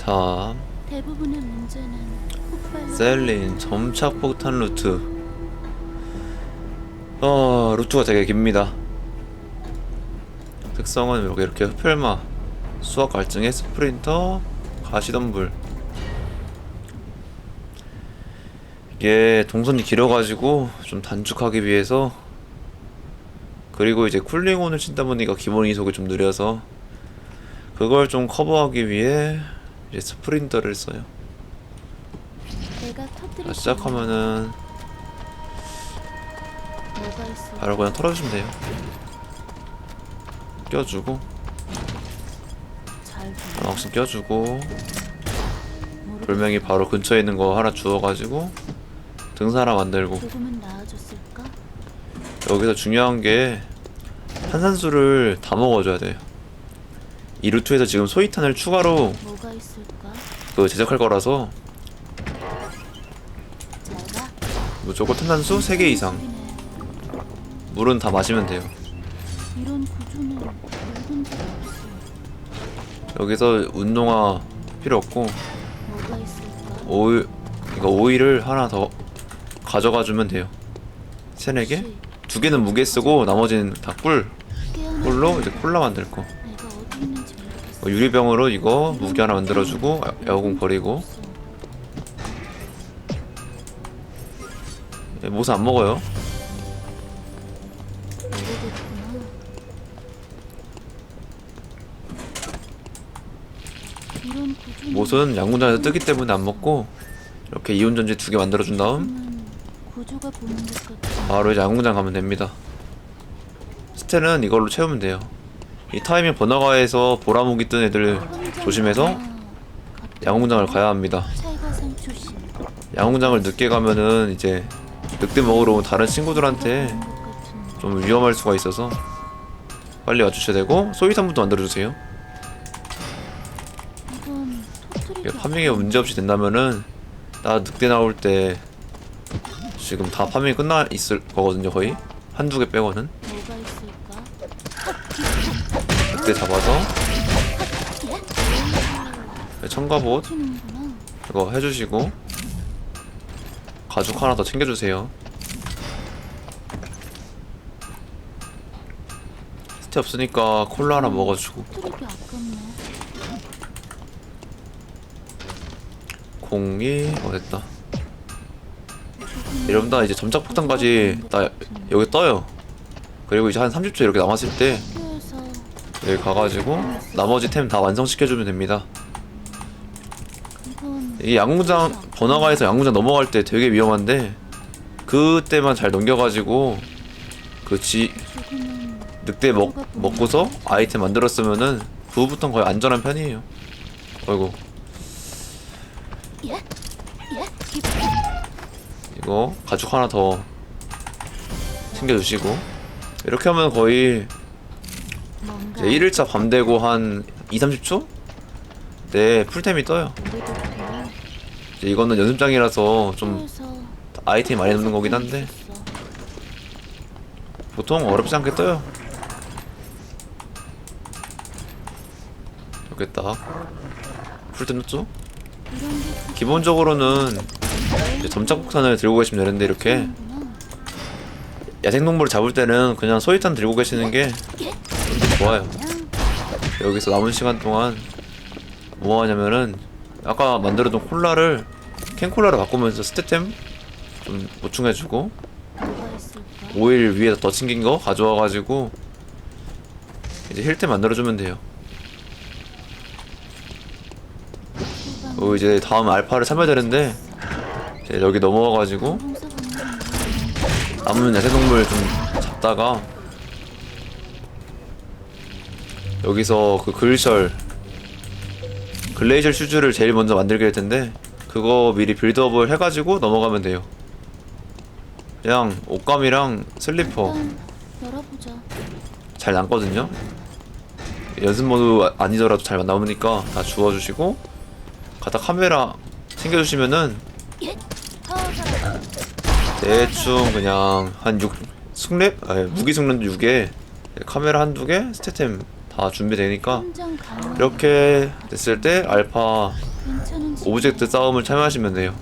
자, 대부분의 문제는 폭발로 셀린 점착 폭탄 루트. 어, 루트가 되게 깁니다. 특성은 여기 이렇게 흡혈마, 수학 갈증의 스프린터, 가시덤불. 이게 동선이 길어가지고 좀 단축하기 위해서 그리고 이제 쿨링온을 친다 보니까 기본 이속이 좀 느려서 그걸 좀 커버하기 위해 이제 스프린터를 써요. 자, 시작하면은 뭐가 있어? 바로 그냥 털어주시면 돼요. 껴주고. 하나씩 껴주고. 돌멩이 바로 근처에 있는 거 하나 주워가지고 등산화 만들고? 여기서 중요한 게 탄산수를 다 먹어줘야 돼요. 이 루트에서 지금 소이탄을 추가로 뭐가 있을까? 그 제작할 거라서 잘 봐. 무조건 탄산수 3개 이상 소리네. 물은 다 마시면 돼요. 이런 구조는 읽은 적 없어. 여기서 운동화 필요 없고 뭐가 있을까? 오일 이거 오일을 하나 더 가져가 주면 돼요. 세네 개? 혹시 두 개는 무게 쓰고 나머지는 다 꿀. 깨어나- 꿀로 이제 콜라 만들 거. 유리병으로 이거 무게 하나 만들어주고 아, 야구공 버리고. 예, 모스 안 먹어요. 모스는 양궁장에서 뜨기 때문에 안 먹고 이렇게 이온전지 두 개 만들어준 다음. 바로 이제 양궁장 가면 됩니다. 스텔은 이걸로 채우면 돼요. 이 타이밍 번화가에서 보라무기 뜬 애들 조심해서 양궁장을 가야 합니다. 양궁장을 늦게 가면은 이제 늑대 먹으러 온 다른 친구들한테 좀 위험할 수가 있어서 빨리 와주셔야 되고 소위탄부터 만들어주세요. 이건 터뜨리기 이게 파밍에 문제 없이 된다면은 나 늑대 나올 때 지금 다 파밍이 끝나 있을 거거든요 거의 한두 개 빼고는 뭐가 있을까? 늑대 잡아서. 네, 튀는구나. 이거 해주시고. 가죽 하나 더 챙겨주세요. 스테 없으니까 콜라 하나 먹어주고. 공이 어 됐다. 이러면 이제 점착 폭탄까지 나 여기 떠요. 그리고 이제 한 30초 이렇게 남았을 때 여기 가가지고 나머지 템 다 완성시켜주면 됩니다. 이 양궁장 번화가에서 양궁장 넘어갈 때 되게 위험한데 그때만 잘 넘겨가지고 그지 조금은 늑대 먹, 먹고서 아이템 만들었으면은 그 후부터는 거의 안전한 편이에요. 어이구 이거 가죽 하나 더 챙겨주시고. 이렇게 하면 거의 이제 1일차 밤 되고 한 2, 30초? 네 풀템이 떠요. 이제 이거는 연습장이라서 좀 학교에서 아이템 많이 넣는 거긴 한데. 보통 어렵지 않게 떠요. 딱 풀때 넣죠? 기본적으로는 점착폭탄을 들고 계시면 되는데 이렇게. 야생동물을 잡을 때는 그냥 소위탄 들고 계시는 게좀 좋아요. 여기서 남은 시간 동안 뭐 하냐면은 아까 만들어둔 콜라를 캔콜라로 바꾸면서 스테템 좀 보충해주고? 오일 위에다 더 챙긴 거 가져와가지고 이제 힐템 만들어주면 돼요. 어, 이제 다음 알파를 참아야 되는데 이제 여기 넘어와가지고 남은 야생동물 좀 잡다가 여기서 그 글셜 글레이셜 슈즈를 제일 먼저 만들게 될 텐데 그거 미리 빌드업을 해가지고 넘어가면 돼요. 그냥 옷감이랑 슬리퍼 열어보자. 잘 남거든요. 연습 모드 아니더라도 잘 나오니까 다 주워주시고 갖다 카메라 챙겨주시면은 대충 그냥 한 6, 숙랩? 아니 무기 숙련도 6에 카메라 한두 개, 스태템 다 준비되니까 현장 강화. 이렇게 됐을 때 알파 오브젝트 싸움을 참여하시면 돼요.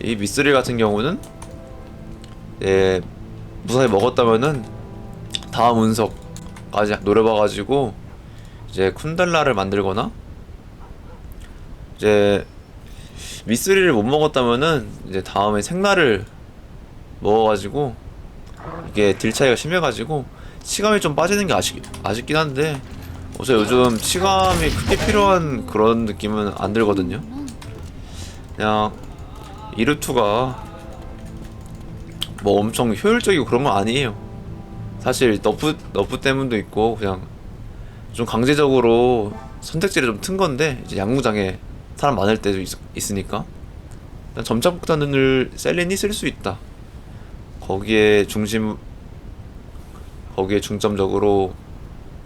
이 미쓰리 같은 경우는 예, 무사히 먹었다면은 다음 운석까지 노려봐가지고 이제 쿤달라를 만들거나 이제 미쓰리를 못 먹었다면은 이제 다음에 생나를 먹어가지고 이게 딜 차이가 심해가지고 치감이 좀 빠지는 게 아쉽, 아쉽긴 한데 어제 요즘 치감이 크게 필요한 그런 느낌은 안 들거든요. 그냥 이르투가 뭐 엄청 효율적이고 그런 건 아니에요. 사실 너프 너프 때문도 있고 그냥 좀 강제적으로 선택지를 좀 튼 건데 이제 양궁장에 사람 많을 때도 있, 있으니까 그냥 점차 폭탄을 셀린이 쓸 수 있다. 거기에 중심 거기에 중점적으로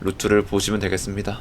루트를 보시면 되겠습니다.